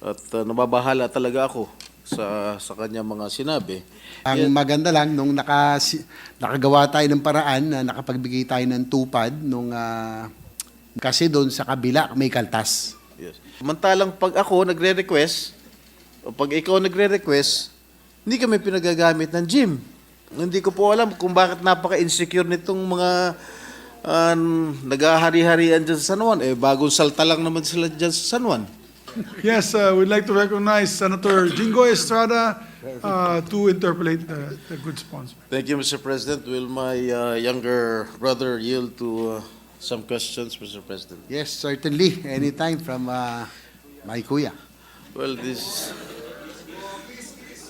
At uh, nababahala talaga ako sa sa kanya mga sinabi. Ang maganda lang, nung naka, nakagawa tayo ng paraan na nakapagbigay tayo ng tupad, nung, ah, kasi doon sa kabila may kaltas. Yes. Samantalang pag ako nagre-request, o pag ikaw nagre-request, hindi kami pinagagamit ng gym. Hindi ko po alam kung bakit napaka-insecure nitong mga uh, nag-ahari-harian dyan sa San Juan. Eh, bagong salta lang naman sila dyan sa San Juan. Yes, uh, we'd like to recognize Senator Jingo Estrada uh, to interpolate the, the good sponsor. Thank you, Mr. President. Will my uh, younger brother yield to uh, some questions, Mr. President? Yes, certainly. Anytime from ah, my kuya. Well, this...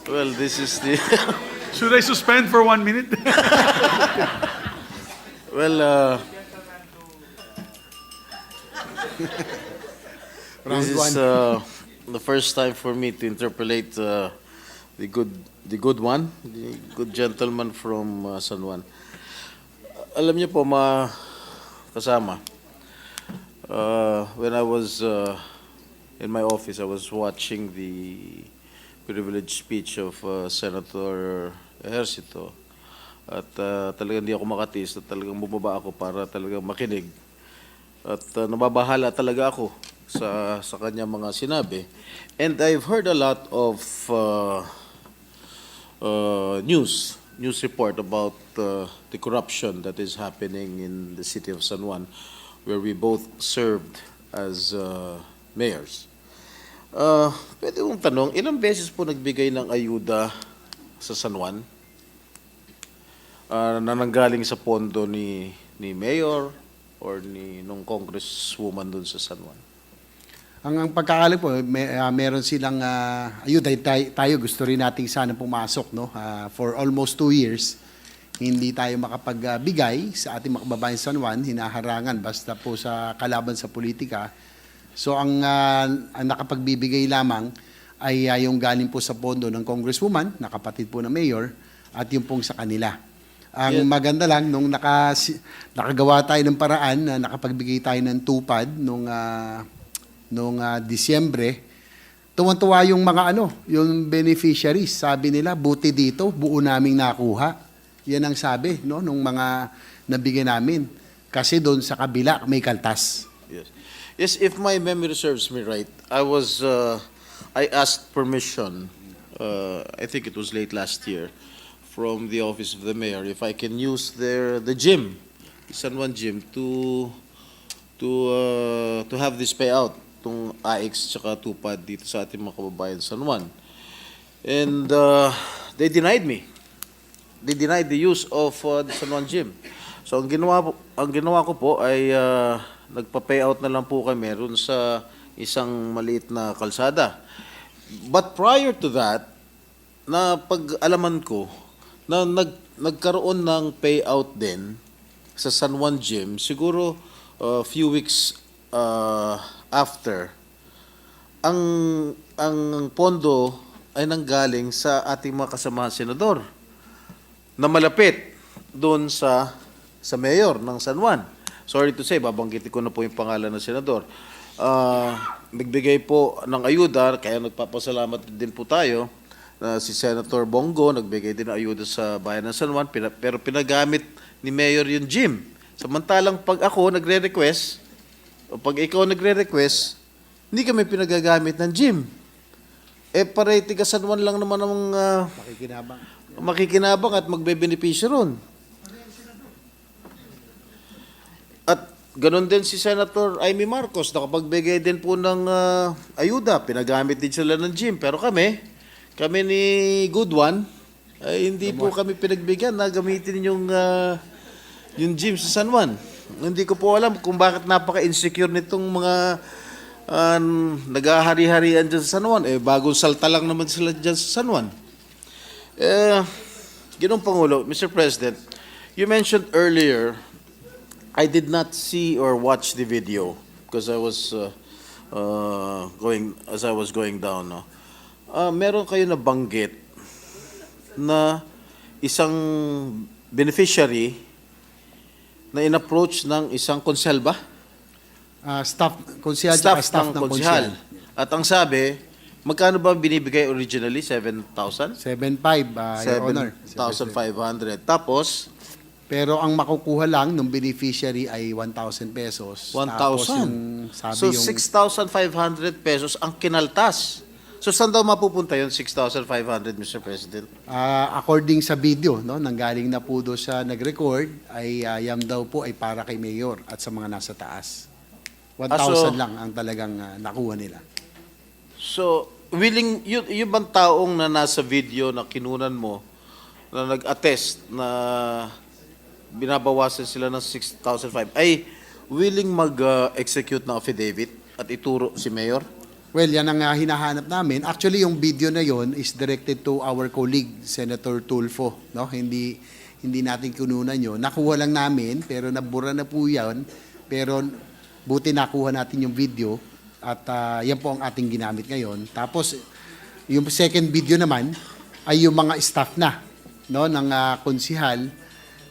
Well, this is the... Should I suspend for one minute? well, uh... Round this is uh, the first time for me to interpolate uh, the good the good one, the good gentleman from uh, San Juan. Alam niyo po, ma kasama, uh, when I was uh, in my office, I was watching the privileged speech of uh, Senator Ejercito. At uh, talagang hindi ako makatiis at talagang bumaba ako para talagang makinig. At uh, nababahala talaga ako sa sa kanya mga sinabi. And I've heard a lot of uh, uh, news, news report about uh, the corruption that is happening in the city of San Juan, where we both served as uh, mayors. Uh, pwede kong tanong, ilang beses po nagbigay ng ayuda sa San Juan? Uh, na nanggaling sa pondo ni ni mayor or ni nung congresswoman dun sa San Juan? Ang, ang pagkakalam po, may, ah, meron silang ah, ayuda. Tayo, tayo gusto rin nating sana pumasok. No? Ah, for almost two years, hindi tayo makapagbigay sa ating makababayan San Juan, hinaharangan basta po sa kalaban sa politika. So ang, ah, ang nakapagbibigay lamang ay ah, yung galing po sa pondo ng congresswoman, na kapatid po ng mayor, at yung pong sa kanila. Ang Yeah. maganda lang, nung naka, nakagawa tayo ng paraan na nakapagbigay tayo ng tupad nung ah, nung ah, Disyembre, tuwan-tuwa yung mga ano, yung beneficiaries. Sabi nila, buti dito, buo naming nakuha. Yan ang sabi, no, nung mga nabigyan namin. Kasi doon sa kabila, may kaltas. Yes. Yes, if my memory serves me right, I was, uh, I asked permission, uh, I think it was late last year, from the office of the mayor, if I can use their, the gym, San Juan gym, to, to, uh, to have this payout, itong AX tsaka tupad dito sa ating mga kababayan sa San Juan. And uh, they denied me. They denied the use of uh, the San Juan gym. So ang ginawa ang ginawa ko po ay uh, nagpa-payout na lang po kami ron sa isang maliit na kalsada. But prior to that, na pag-alaman ko na nag, nagkaroon ng payout din sa San Juan Gym, siguro a few weeks uh, after, ang ang pondo ay nanggaling sa ating mga kasamahan senador na malapit doon sa sa mayor ng San Juan. Sorry to say, babanggitin ko na po yung pangalan ng senador. Ah, nagbigay po ng ayuda, kaya nagpapasalamat din po tayo na si Senator Bongo nagbigay din ng ayuda sa bayan ng San Juan, pina- pero pinagamit ni Mayor yung gym. Samantalang pag ako nagre-request, o pag ikaw nagre-request, hindi kami pinagagamit ng gym. Eh, pare, tiga San Juan lang naman ang ah, Makikinabang. makikinabang at magbebenepisyo ron. At ganun din si Senator Amy Marcos, nakapagbigay din po ng ah, ayuda. Pinagamit din sila ng gym. Pero kami, kami ni Good One, ay hindi po kami pinagbigyan na gamitin yung, ah, yung gym sa San Juan. Hindi ko po alam kung bakit napaka-insecure nitong mga uh, nag-ahari-harian dyan sa San Juan. Eh, bagong salta lang naman sila dyan sa San Juan. Eh, Ginoong Pangulo, Mr. President, you mentioned earlier, I did not see or watch the video because I was uh, uh, going, as I was going down. No? Ah, meron kayo na banggit na isang beneficiary na in-approach ng isang konsyal ba? Ah, staff, konsyal, staff, staff ng ng konsyal. At ang sabi, Magkano ba binibigay originally? 7,000? 7.5, uh, Your Honor. 7,500. Tapos, Pero ang makukuha lang ng beneficiary ay 1,000 pesos. Tapos yung, 1,000. sabi So, yung, 6,500 pesos ang kinaltas. So, saan daw mapupunta yun, 6,500, Mr. President? ah, according sa video, no, nanggaling na po doon sa nag-record, ay ah, yan daw po ay para kay Mayor at sa mga nasa taas. 1,000 Ah, so- lang ang talagang ah, nakuha nila. So, willing, yun, yung bang taong na nasa video na kinunan mo, na nag-attest na binabawasan sila ng 6,500, ay willing mag-execute ng affidavit at ituro si Mayor? Well, yan ang ah, hinahanap namin. Actually, yung video na yon is directed to our colleague, Senator Tulfo. No? Hindi, hindi natin kununan yun. Nakuha lang namin, pero nabura na po yan. Pero buti nakuha natin yung video at ah, yan po ang ating ginamit ngayon. Tapos, yung second video naman ay yung mga staff na no, ng ah, konsihal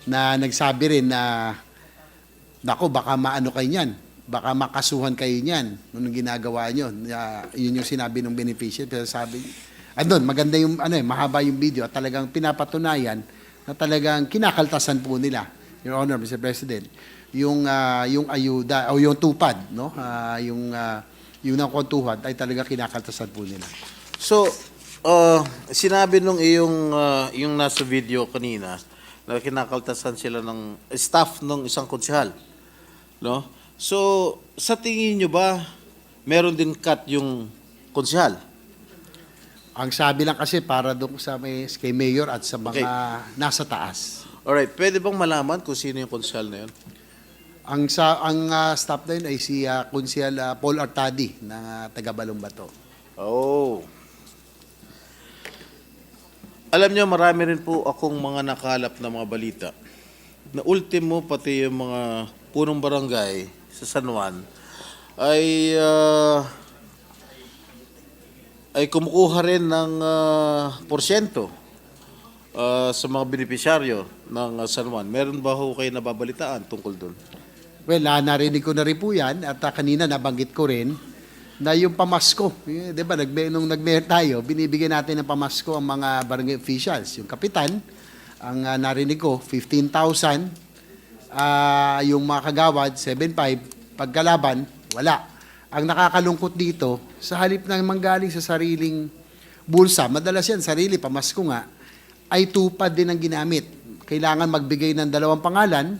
na nagsabi rin na Nako, baka maano kayo niyan. Baka makasuhan kayo niyan nung ginagawa niyo. Uh, yun yung sinabi ng beneficiary. Pero sabi, andun, maganda yung, ano eh, mahaba yung video at talagang pinapatunayan na talagang kinakaltasan po nila, Your Honor, Mr. President, yung, ah, yung ayuda, o yung tupad, no? Ah, yung, ah, yung nakontuhan ay talaga kinakaltasan po nila. So, uh, sinabi nung iyong, uh, yung nasa video kanina, na kinakaltasan sila ng staff ng isang konsehal. No? So, sa tingin nyo ba, meron din cut yung konsehal? Ang sabi lang kasi para doon sa may, kay Mayor at sa mga Okay. nasa taas. Alright, pwede bang malaman kung sino yung konsehal na yun? Ang sa ang ah, staff na yun ay si uh, Kunsyal ah, Paul Artadi ng uh, taga Balumbato. Oh. Alam nyo, marami rin po akong mga nakalap na mga balita. Na ultimo, pati yung mga punong barangay sa San Juan ay ah, ay kumukuha rin ng ah, porsyento ah, sa mga benepisyaryo ng ah, San Juan. Meron ba ho kayo nababalitaan tungkol doon? Well, ah, narinig ko na rin po yan at ah, kanina nabanggit ko rin na yung pamasko, eh, di ba, nagbe, nung nagmayor tayo, binibigyan natin ng pamasko ang mga barangay officials. Yung kapitan, ang ah, narinig ko, 15,000. Ah, yung mga kagawad, 7,500. Pagkalaban, wala. Ang nakakalungkot dito, sa halip na manggaling sa sariling bulsa, madalas yan, sarili, pamasko nga, ay tupad din ang ginamit. Kailangan magbigay ng dalawang pangalan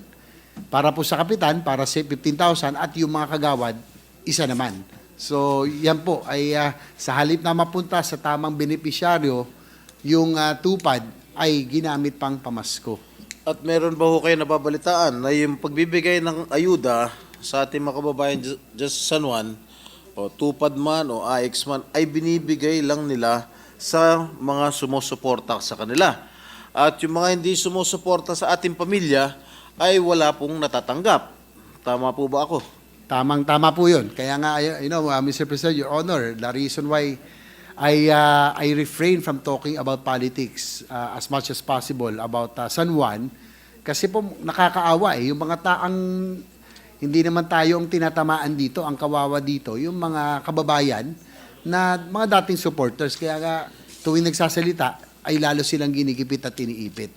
para po sa kapitan, para sa 15,000 at yung mga kagawad, isa naman. So, yan po ay ah, sa halip na mapunta sa tamang benepisyaryo, yung ah, tupad ay ginamit pang pamasko. At meron ba ho kayo nababalitaan na yung pagbibigay ng ayuda sa ating mga kababayan sa San Juan, o tupad man o AX man, ay binibigay lang nila sa mga sumusuporta sa kanila. At yung mga hindi sumusuporta sa ating pamilya ay wala pong natatanggap. Tama po ba ako? Tamang-tama po yun. Kaya nga, you know, uh, Mr. President, Your Honor, the reason why I, uh, I refrain from talking about politics uh, as much as possible about uh, San Juan, kasi po nakakaawa eh, yung mga taang hindi naman tayo ang tinatamaan dito, ang kawawa dito, yung mga kababayan na mga dating supporters. Kaya nga, tuwing nagsasalita, ay lalo silang ginikipit at iniipit.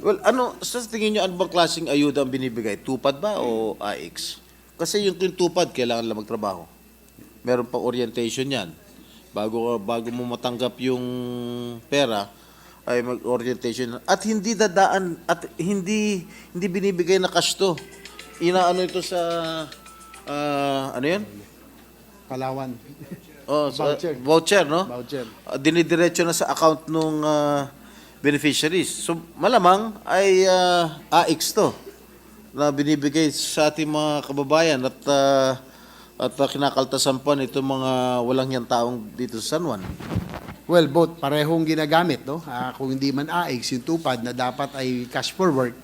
Well, ano, sa tingin nyo, ano bang klaseng ayuda ang binibigay? Tupad ba o AX? Kasi yung, yung tupad, kailangan lang magtrabaho. Meron pang orientation yan. Bago, bago mo matanggap yung pera, ay mag-orientation. At hindi dadaan, at hindi, hindi binibigay na cash to. Inaano ito sa, ah, ano yan? Palawan. Oh, sa- Voucher. voucher, no? Voucher. uh, dinidiretso na sa account nung ah, beneficiaries. So malamang ay ah, AX to na binibigay sa ating mga kababayan at ah, at ah, kinakaltasan pa nito mga walang yan taong dito sa San Juan. Well, both parehong ginagamit, no? Ah, kung hindi man AX, yung tupad na dapat ay cash forward,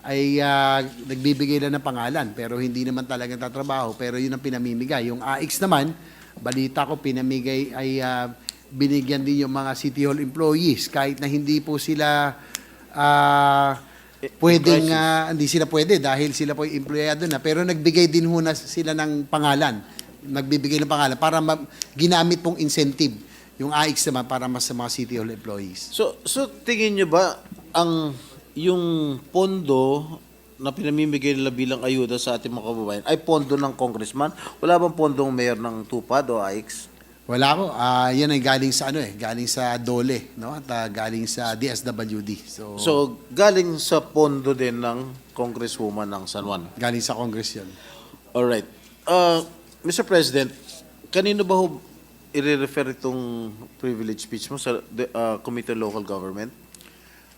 ay ah, nagbibigay lang ng pangalan, pero hindi naman talagang tatrabaho, pero yun ang pinamimigay. Yung AX naman, balita ko pinamigay ay ah, binigyan din yung mga City Hall employees, kahit na hindi po sila ah, pwedeng, ah, hindi sila pwede dahil sila po yung empleyado na, pero nagbigay din ho na sila ng pangalan. nagbibigay ng pangalan para ginamit pong incentive yung AIX naman para mas sa mga City Hall employees. So, so tingin nyo ba ang yung pondo na pinamimigay nila bilang ayuda sa ating mga kababayan ay pondo ng congressman? Wala bang pondong mayor ng Tupad o AIX? Wala ko. Ah, yan ay galing sa ano eh, galing sa DOLE, no? At ah, galing sa DSWD. So, So, galing sa pondo din ng congresswoman ng San Juan. galing sa Congress yun. Alright. Uh, Mr. President, kanino ba ho i-refer itong privilege speech mo sa the, uh, Committee on Local Government?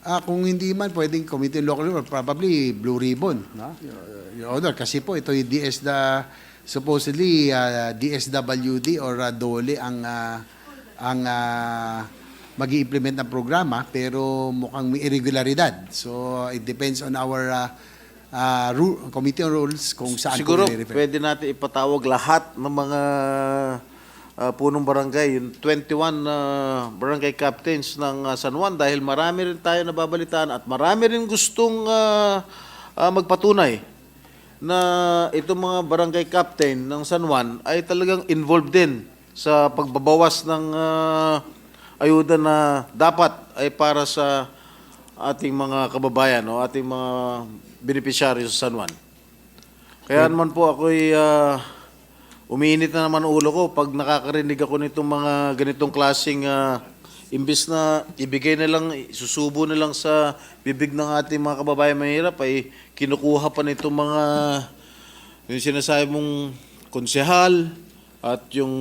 Ah, kung hindi man pwedeng committee on local or probably blue ribbon, no? Your, Your Honor, kasi po ito yung DS the supposedly ah, DSWD or ah, DOLE ang ah, ang mag implement ng programa pero mukhang may irregularidad. So it depends on our ah, ah, ru- committee on rules kung saan Siguro pwede natin ipatawag lahat ng mga uh, punong barangay, yung 21 na barangay captains ng uh, San Juan dahil marami rin tayo nababalitaan at marami rin gustong uh, uh, magpatunay na itong mga barangay captain ng San Juan ay talagang involved din sa pagbabawas ng uh, ayuda na dapat ay para sa ating mga kababayan o ating mga benepisyaryo sa San Juan. Kaya naman po ako'y ah, umiinit na naman ulo ko pag nakakarinig ako nitong mga ganitong klaseng ah, imbis na ibigay na lang, susubo na lang sa bibig ng ating mga kababayan mahirap ay kinukuha pa nitong mga yung sinasabi mong konsehal at yung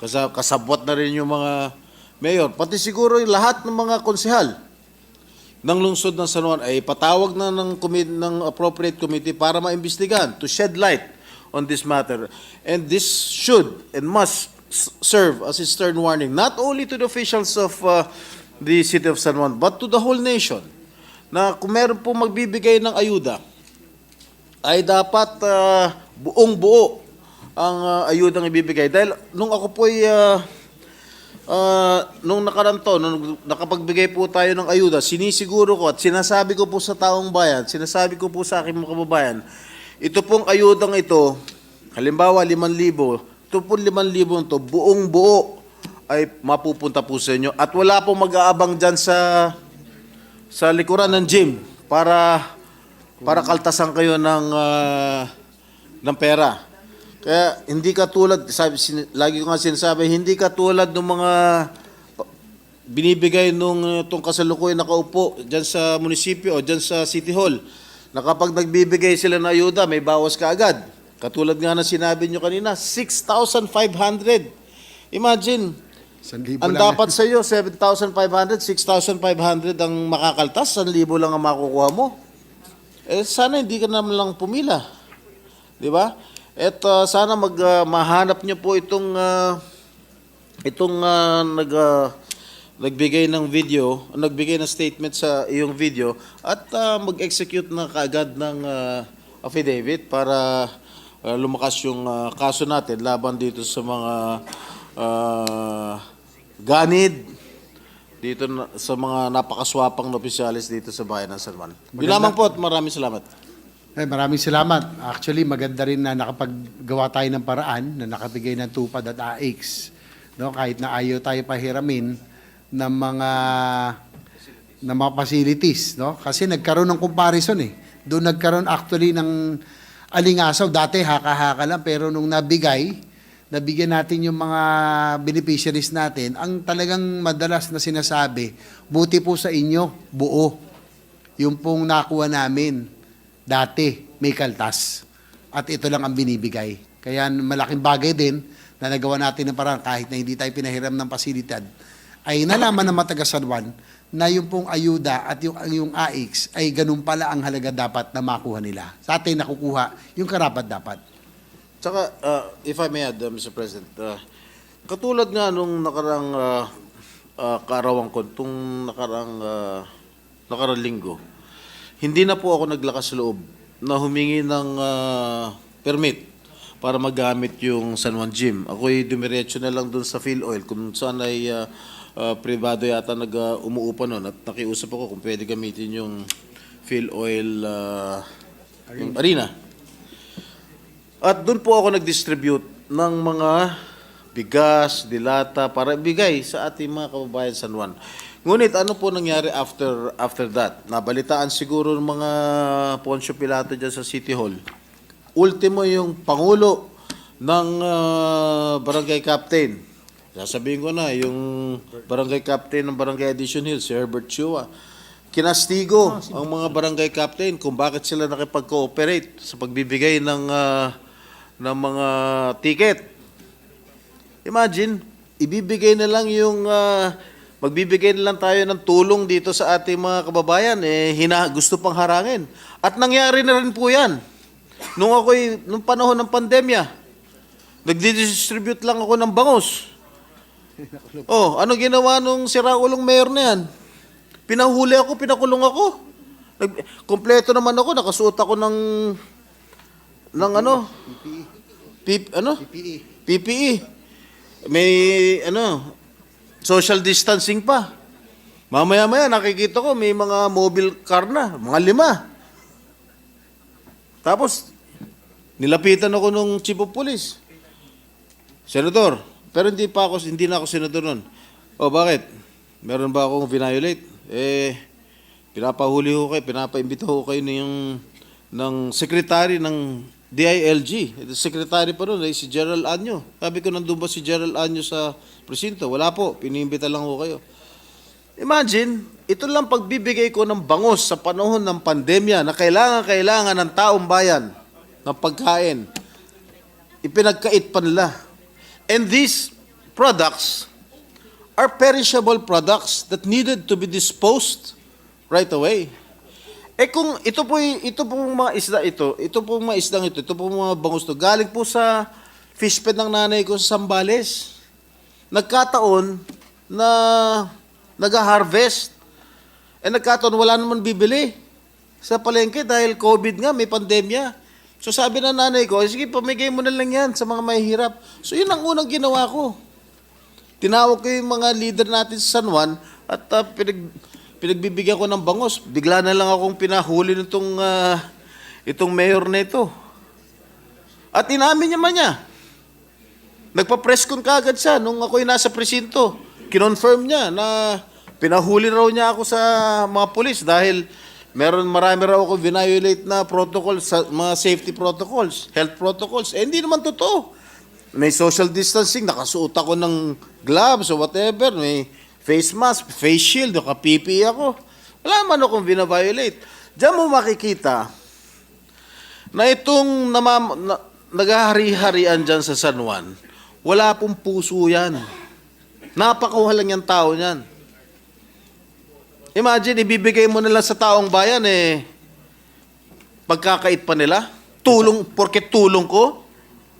kasa- kasabwat na rin yung mga mayor. Pati siguro yung lahat ng mga konsehal ng lungsod ng San Juan ay patawag na ng, ng appropriate committee para maimbestigahan, to shed light on this matter. And this should and must serve as a stern warning, not only to the officials of uh, the city of San Juan, but to the whole nation, na kung meron po magbibigay ng ayuda, ay dapat uh, buong buo ang uh, ayudang ibibigay. Dahil nung ako po'y uh, Ah, nung nakaraan to, nung nakapagbigay po tayo ng ayuda, sinisiguro ko at sinasabi ko po sa taong bayan, sinasabi ko po sa aking mga kababayan, ito pong ayudang ito, halimbawa 5,000, ito pong 5,000 to, buong buo ay mapupunta po sa inyo. At wala pong mag-aabang dyan sa, sa likuran ng gym para, para kaltasan kayo ng, ah, ng pera. Kaya hindi ka tulad, sabi, sin, lagi ko nga sinasabi, hindi ka tulad ng mga binibigay nung uh, itong kasalukuyan nakaupo dyan sa munisipyo o dyan sa City Hall na kapag nagbibigay sila ng ayuda, may bawas ka agad. Katulad nga na sinabi nyo kanina, 6,500. Imagine, ang lang. dapat sa iyo, 7,500, 6,500 ang makakaltas, 1,000 lang ang makukuha mo. Eh, sana hindi ka naman lang pumila. Di ba? At uh, sana mag, uh, mahanap niyo po itong, uh, itong uh, nag, uh, nagbigay ng video, nagbigay ng statement sa iyong video at uh, mag-execute na kaagad ng uh, affidavit para uh, lumakas yung uh, kaso natin laban dito sa mga uh, ganid dito na, sa mga napakaswapang na opisyalis dito sa bayan ng San Juan. Yun Maganda. lamang po at maraming salamat. Eh, maraming salamat. Actually, maganda rin na nakapaggawa tayo ng paraan na nakabigay ng tupad at AX. No, kahit na ayaw tayo pahiramin ng mga ng mga facilities, no? Kasi nagkaroon ng comparison eh. Doon nagkaroon actually ng alingasaw. Dati haka-haka lang pero nung nabigay, nabigyan natin yung mga beneficiaries natin, ang talagang madalas na sinasabi, buti po sa inyo, buo. Yung pong nakuha namin, dati may kaltas. At ito lang ang binibigay. Kaya malaking bagay din na nagawa natin ng parang kahit na hindi tayo pinahiram ng pasilidad, ay nalaman ng mataga San Juan na yung pong ayuda at yung, yung AX ay ganun pala ang halaga dapat na makuha nila. Sa atin nakukuha yung karapat dapat. Tsaka, uh, if I may add, uh, Mr. President, uh, katulad nga nung nakarang uh, uh, kaarawan ko, itong nakarang, uh, nakarang linggo, hindi na po ako naglakas loob na humingi ng uh, permit para magamit yung San Juan Gym. Ako'y dumiretso na lang dun sa Phil Oil kung saan ay uh, uh, privado yata nag uh, umuupa nun at nakiusap ako kung pwede gamitin yung Phil Oil uh, yung arena. At doon po ako nag-distribute ng mga bigas, dilata para bigay sa ating mga kababayan San Juan. Ngunit ano po nangyari after after that? Nabalitaan siguro ng mga Poncio Pilato dyan sa City Hall. Ultimo yung pangulo ng ah, barangay captain. Sasabihin ko na, yung barangay captain ng barangay Addition Hill, si Herbert Chua, kinastigo ang mga barangay captain kung bakit sila nakipag-cooperate sa pagbibigay ng ah, ng mga ticket. Imagine, ibibigay na lang yung ah, magbibigay na lang tayo ng tulong dito sa ating mga kababayan eh hina gusto pang harangin. At nangyari na rin po 'yan. Nung ako'y nung panahon ng pandemya, nagdi-distribute lang ako ng bangos. Oh, ano ginawa nung si Raulong mayor na yan? Pinahuli ako, pinakulong ako. Nag, kompleto naman ako, nakasuot ako ng ng ano? Pip, ano? PPE. PPE. May ano, social distancing pa. Mamaya-maya nakikita ko may mga mobile car na, mga lima. Tapos nilapitan ako nung chief of police. Senador, pero hindi pa ako hindi na ako senador noon. O bakit? Meron ba akong violate? Eh pinapahuli ko kayo, pinapaimbita ko kayo ng ng secretary ng DILG. The secretary pa ron, eh, si Gerald Anyo. Sabi ko, nandun ba si Gerald Anyo sa presinto? Wala po, pinimbita lang ko kayo. Imagine, ito lang pagbibigay ko ng bangos sa panahon ng pandemya na kailangan-kailangan ng taong bayan ng pagkain. Ipinagkait pa nila. And these products are perishable products that needed to be disposed right away. Eh kung ito po ito po mga isda ito, ito po mga isdang ito, ito po mga bangus to, galing po sa fish pet ng nanay ko sa Sambales. Nagkataon na nag-harvest. Eh nagkataon wala naman bibili sa palengke dahil COVID nga, may pandemya. So sabi ng nanay ko, sige pamigay mo na lang yan sa mga mahihirap. So yun ang unang ginawa ko. Tinawag ko yung mga leader natin sa San Juan at uh, pinag, pinagbibigyan ko ng bangos. Bigla na lang akong pinahuli nitong ah, itong mayor na ito. At inamin niya man niya. Nagpa-press con kaagad siya nung ako'y nasa presinto. Kinonfirm niya na pinahuli raw niya ako sa mga polis dahil meron marami raw ako violate na protocols, mga safety protocols, health protocols. Eh, hindi naman totoo. May social distancing, nakasuot ako ng gloves o whatever, may face mask, face shield, naka-PPE ako. Wala man akong vina-violate. Diyan mo makikita na itong namam, na, naghahari-harian dyan sa San Juan, wala pong puso yan. Napakawalang yung tao niyan. Imagine, ibibigay mo nila sa taong bayan, eh, pagkakait pa nila. Tulong, porke tulong ko,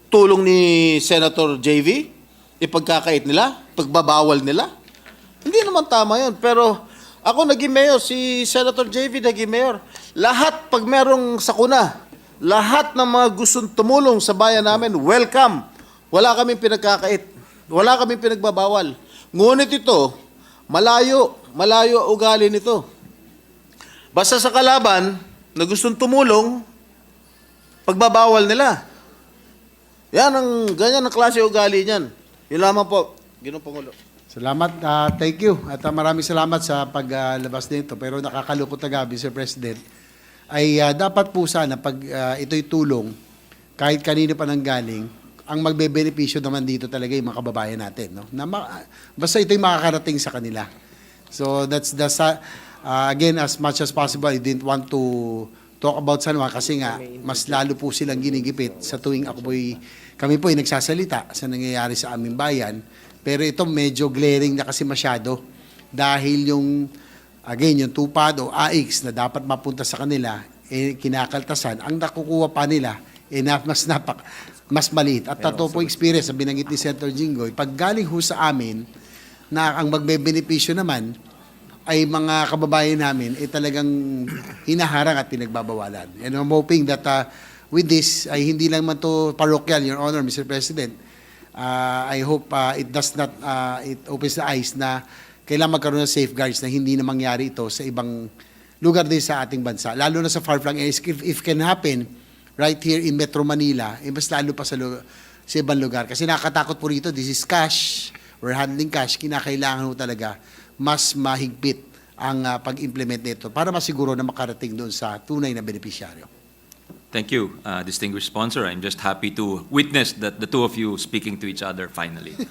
tulong ni Senator JV, ipagkakait nila, pagbabawal nila. Hindi naman tama yun. Pero ako naging mayor, si Senator JV naging mayor. Lahat, pag merong sakuna, lahat ng mga gustong tumulong sa bayan namin, welcome. Wala kaming pinagkakait. Wala kaming pinagbabawal. Ngunit ito, malayo, malayo ang ugali nito. Basta sa kalaban na gustong tumulong, pagbabawal nila. Yan ang, ganyan ang klase ugali niyan. Yun lamang po, Ginoong Pangulo. Salamat, ah, thank you. At ah, maraming salamat sa paglabas nito. Pero nakakalukot na gabi, Sir President, ay ah, dapat po sana pag ah, ito'y tulong, kahit kanino pa nang galing, ang magbebenepisyo naman dito talaga yung mga kababayan natin. No? Na ma- basta ito'y makakarating sa kanila. So that's the ah, again as much as possible I didn't want to talk about San Juan kasi nga mas lalo po silang ginigipit sa tuwing ako po'y kami po ay nagsasalita sa nangyayari sa aming bayan. Pero ito medyo glaring na kasi masyado dahil yung again yung tupad o AX na dapat mapunta sa kanila eh kinakaltasan ang nakukuha pa nila eh na, mas napak mas maliit. At totoo po experience na binanggit ni Senator Jinggoy, pag galing ho sa amin na ang magbebenepisyo naman ay mga kababayan namin ay talagang hinaharang at pinagbabawalan. And I'm hoping that uh, with this ay hindi lang man to parochial, Your Honor, Mr. President. Uh, I hope uh, it does not, uh, it opens the eyes na kailangan magkaroon ng safeguards na hindi na mangyari ito sa ibang lugar din sa ating bansa. Lalo na sa far-flung areas. If, if can happen, right here in Metro Manila, eh, mas lalo pa sa, lu- sa ibang lugar. Kasi nakakatakot po rito, this is cash, we're handling cash, kinakailangan ho talaga mas mahigpit ang ah, pag-implement nito para masiguro na makarating doon sa tunay na benepisyaryo. Thank you, uh, distinguished sponsor. I'm just happy to witness that the two of you speaking to each other finally.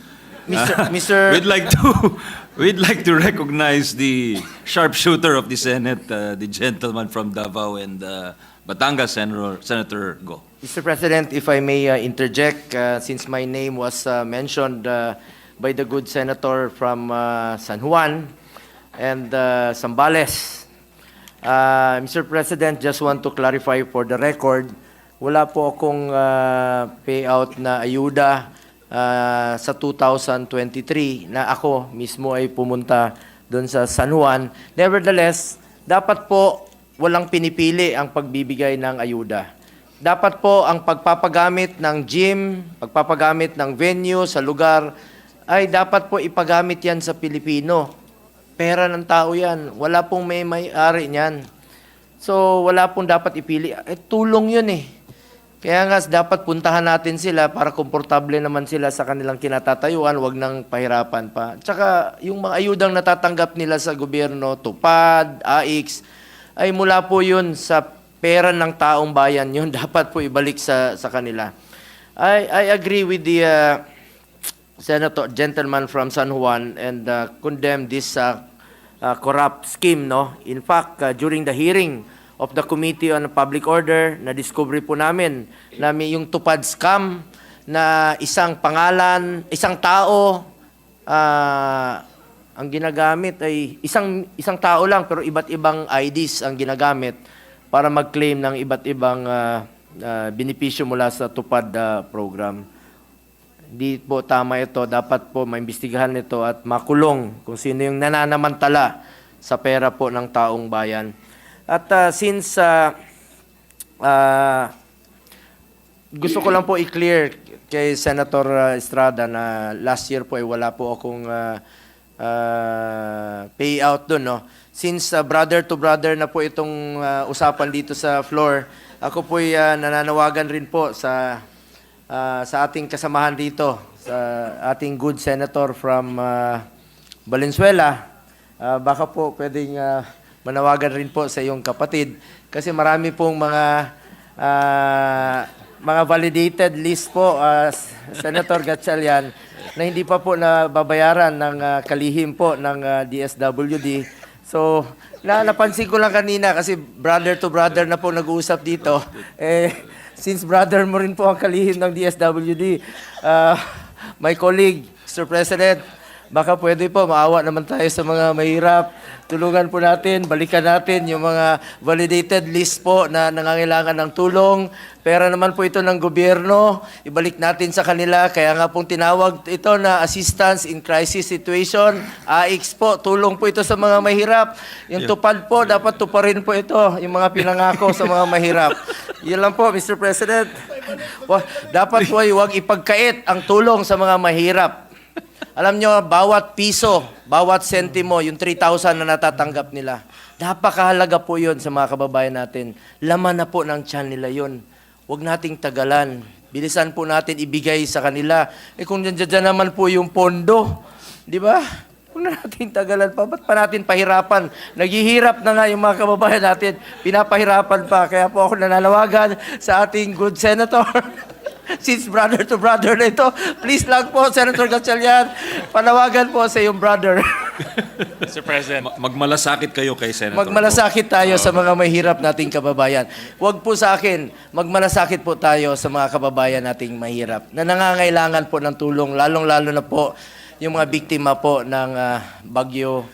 Mr. Mr. We'd like to we'd like to recognize the sharpshooter of the Senate, uh, the gentleman from Davao and uh, Batangas, Senator, Senator Go. Mr. President, if I may uh, interject, uh, since my name was uh, mentioned uh, by the good senator from uh, San Juan and uh, Zambales. Uh, Mr. President, just want to clarify for the record, wala po akong uh, payout na ayuda uh, sa 2023 na ako mismo ay pumunta doon sa San Juan. Nevertheless, dapat po walang pinipili ang pagbibigay ng ayuda. Dapat po ang pagpapagamit ng gym, pagpapagamit ng venue sa lugar, ay dapat po ipagamit yan sa Pilipino. Pera ng tao yan. Wala pong may may-ari niyan. So, wala pong dapat ipili. Eh, tulong yun eh. Kaya nga, dapat puntahan natin sila para komportable naman sila sa kanilang kinatatayuan, wag nang pahirapan pa. Tsaka, yung mga ayudang natatanggap nila sa gobyerno, TUPAD, AIX, ay mula po yun sa pera ng taong bayan yun. Dapat po ibalik sa, sa kanila. I, I agree with the uh, Senator, gentleman from San Juan and uh, condemn this uh, uh, corrupt scheme. No? In fact, uh, during the hearing of the Committee on Public Order, na-discover po namin na may yung tupad scam na isang pangalan, isang tao, ah, ang ginagamit ay isang isang tao lang pero iba't ibang IDs ang ginagamit para mag-claim ng iba't ibang ah, ah, benepisyo mula sa tupad ah, program. Hindi po tama ito. Dapat po maimbestigahan ito at makulong kung sino yung nananamantala sa pera po ng taong bayan. At ah, since ah, ah, gusto ko lang po i-clear kay Senator Estrada na last year po ay wala po akong ah, ah, payout doon. No? Since ah, brother to brother na po itong ah, usapan dito sa floor, ako po ay ah, nananawagan rin po sa ah, sa ating kasamahan dito, sa ating good senator from Valenzuela. Ah, baka po pwedeng ah, manawagan rin po sa iyong kapatid kasi marami pong mga ah, mga validated list po, ah, Senator Gatchalian, na hindi pa po nababayaran ng ah, kalihim po ng ah, DSWD. So, na napansin ko lang kanina kasi brother to brother na po nag-uusap dito. Eh, since brother mo rin po ang kalihim ng DSWD, ah, my colleague, Mr. President, baka pwede po, maawa naman tayo sa mga mahirap. Tulungan po natin, balikan natin yung mga validated list po na nangangailangan ng tulong. Pera naman po ito ng gobyerno, ibalik natin sa kanila. Kaya nga pong tinawag ito na Assistance in Crisis Situation. AIX po, tulong po ito sa mga mahirap. Yung tupad po, dapat tuparin po ito, yung mga pinangako sa mga mahirap. Yun lang po, Mr. President. Dapat po ay huwag ipagkait ang tulong sa mga mahirap. Alam nyo, bawat piso, bawat sentimo, yung 3,000 na natatanggap nila, napakahalaga po yun sa mga kababayan natin. Laman na po ng tiyan nila yun. Huwag nating tagalan. Bilisan po natin ibigay sa kanila. Eh kung dyan, dyan naman po yung pondo, di ba? Huwag na natin tagalan pa. Ba't pa natin pahirapan? Naghihirap na nga yung mga kababayan natin. Pinapahirapan pa. Kaya po ako nananawagan sa ating good senator. Since brother to brother na ito, please lang po, Senator Gatchalian, panawagan po sa iyong brother. Mr. President, Ma- Magmalasakit kayo kay Senator. Magmalasakit tayo sa mga mahirap nating kababayan. Huwag po sa akin, magmalasakit po tayo sa mga kababayan nating mahirap na nangangailangan po ng tulong, lalong-lalo na po yung mga biktima po ng ah, bagyo,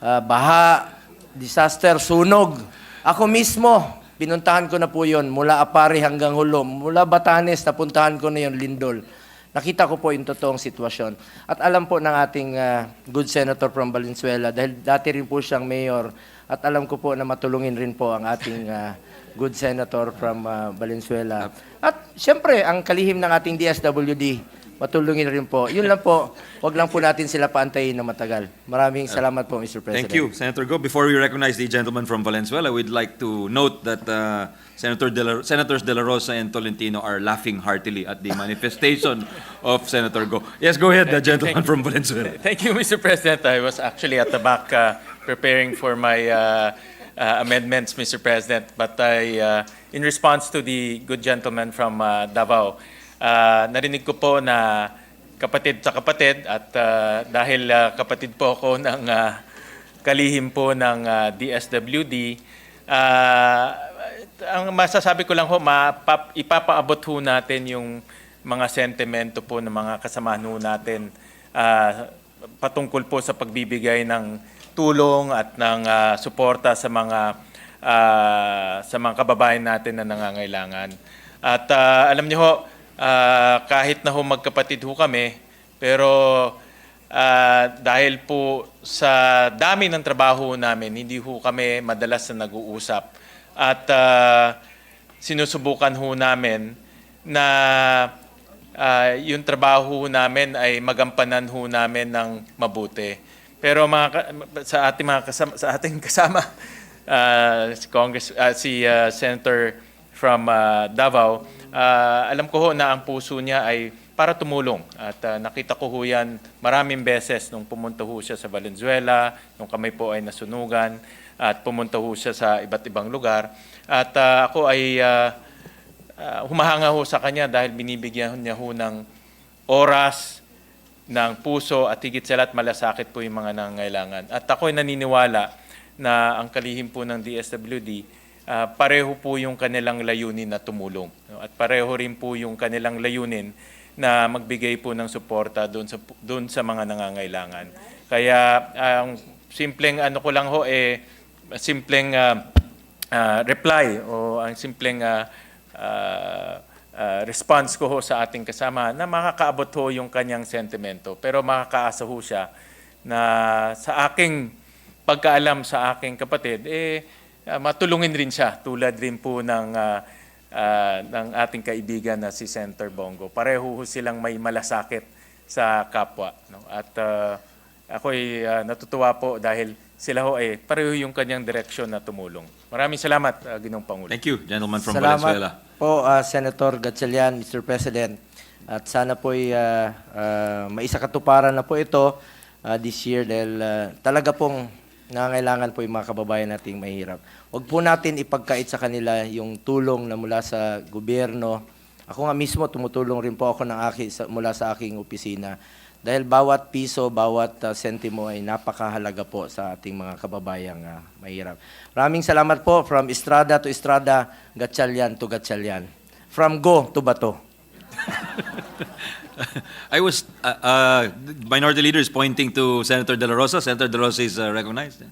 ah, baha, disaster, sunog. Ako mismo, pinuntahan ko na po yon mula Apari hanggang Hulo. Mula Batanes, napuntahan ko na yon Lindol. Nakita ko po yung totoong sitwasyon. At alam po ng ating ah, good senator from Valenzuela, dahil dati rin po siyang mayor, at alam ko po na matulungin rin po ang ating ah, good senator from ah, Valenzuela. At siyempre, ang kalihim ng ating DSWD, matulungin rin po. Yun lang po, wag lang po natin sila paantayin na matagal. Maraming salamat po, Mr. President. Thank you, Senator Go. Before we recognize the gentleman from Valenzuela, we'd like to note that uh, Senator De La, Senators De La Rosa and Tolentino are laughing heartily at the manifestation of Senator Go. Yes, go ahead, the gentleman from Valenzuela. Thank you, Mr. President. I was actually at the back uh, preparing for my uh, uh, amendments, Mr. President. But I, uh, in response to the good gentleman from uh, Davao, uh, narinig ko po na kapatid sa kapatid at uh, dahil uh, kapatid po ako ng uh, kalihim po ng uh, DSWD, uh, ang masasabi ko lang ho, mapap, ipapaabot ho natin yung mga sentimento po ng mga kasamahan ho natin ah, patungkol po sa pagbibigay ng tulong at ng ah, suporta sa mga ah, sa mga kababayan natin na nangangailangan. At ah, alam niyo ho, ah, kahit na ho magkapatid ho kami, pero Ah, dahil po sa dami ng trabaho namin, hindi ho kami madalas na nag-uusap. At ah, sinusubukan ho namin na ah, yung trabaho ho namin ay magampanan ho namin ng mabuti. Pero mga sa ating mga kasama, sa ating kasama ah, si Congress ah, si ah, Senator from ah, Davao, ah, alam ko ho na ang puso niya ay para tumulong. At ah, nakita ko ho yan maraming beses nung pumunta ho siya sa Valenzuela, nung kami po ay nasunugan, at pumunta ho siya sa iba't ibang lugar. At ah, ako ay ah, ah, humahanga ho sa kanya dahil binibigyan niya ho ng oras, ng puso at higit sa lahat malasakit po yung mga nangangailangan. At ako ay naniniwala na ang kalihim po ng DSWD, ah, pareho po yung kanilang layunin na tumulong. At pareho rin po yung kanilang layunin na magbigay po ng suporta doon sa doon sa mga nangangailangan. Kaya ang simpleng ano ko lang ho eh simpleng ah, ah, reply o ang simpleng ah, ah, ah, response ko ho sa ating kasama na makakaabot ho yung kanyang sentimento. Pero makakaasa ho siya na sa aking pagkaalam sa aking kapatid, eh, ah, matulungin rin siya tulad rin po ng, ah, ah, ng ating kaibigan na si Senator Bongo. Pareho ho silang may malasakit sa kapwa. No? At ah, ako'y ah, natutuwa po dahil sila ho eh, pareho yung kanyang direksyon na tumulong. Maraming salamat, ah, Ginong Pangulo. Thank you, gentleman from Salamat Valenzuela. po, ah, Senator Gatchalian, Mr. President. At sana po'y uh, maisakatuparan na po ito ah, this year dahil ah, talaga pong nangangailangan po yung mga kababayan nating mahirap. Huwag po natin ipagkait sa kanila yung tulong na mula sa gobyerno. Ako nga mismo, tumutulong rin po ako ng aki, sa, mula sa aking opisina. Dahil bawat piso, bawat ah, sentimo ay napakahalaga po sa ating mga kababayang ah, mahirap. Maraming salamat po from Estrada to Estrada, Gatchalian to Gatchalian. From Go to Bato. I was, uh, uh, Minority Leader is pointing to Senator De La Rosa. Senator De La Rosa is uh, recognized.